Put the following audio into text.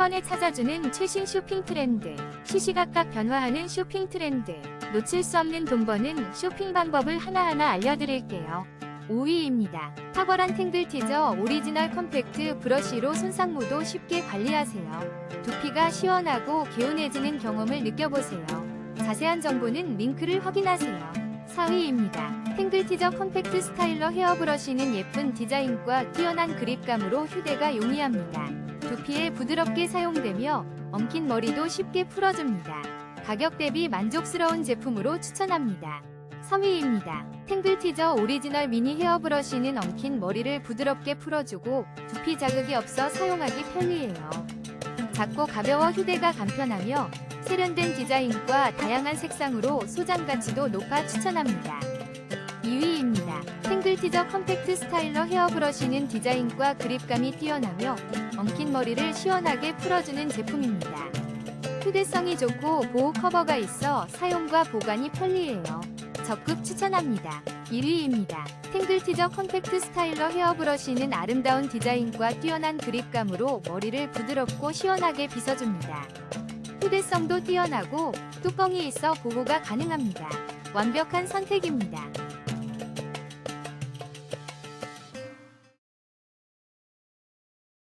번에 찾아주는 최신 쇼핑 트렌드. 시시각각 변화하는 쇼핑 트렌드. 놓칠 수 없는 돈 버는 쇼핑 방법을 하나하나 알려드릴게요. 5위입니다. 탁월한 탱글 티저 오리지널 컴팩트 브러쉬로 손상모도 쉽게 관리하세요. 두피가 시원하고 개운해지는 경험을 느껴보세요. 자세한 정보는 링크를 확인하세요. 4위입니다. 탱글 티저 컴팩트 스타일러 헤어 브러쉬는 예쁜 디자인과 뛰어난 그립감으로 휴대가 용이합니다. 두피에 부드럽게 사용되며 엉킨 머리도 쉽게 풀어줍니다. 가격 대비 만족스러운 제품으로 추천합니다. 3위입니다. 탱글 티저 오리지널 미니 헤어 브러쉬는 엉킨 머리를 부드럽게 풀어주고 두피 자극이 없어 사용하기 편리해요. 작고 가벼워 휴대가 간편하며 세련된 디자인과 다양한 색상으로 소장 가치도 높아 추천합니다. 2위입니다. 탱글 티저 컴팩트 스타일러 헤어 브러쉬는 디자인과 그립감이 뛰어나며 엉킨 머리를 시원하게 풀어주는 제품입니다. 휴대성이 좋고 보호 커버가 있어 사용과 보관이 편리해요. 적극 추천합니다. 1위입니다. 탱글 티저 컴팩트 스타일러 헤어 브러쉬는 아름다운 디자인과 뛰어난 그립감으로 머리를 부드럽고 시원하게 빗어줍니다. 휴대성도 뛰어나고 뚜껑이 있어 보호가 가능합니다. 완벽한 선택입니다.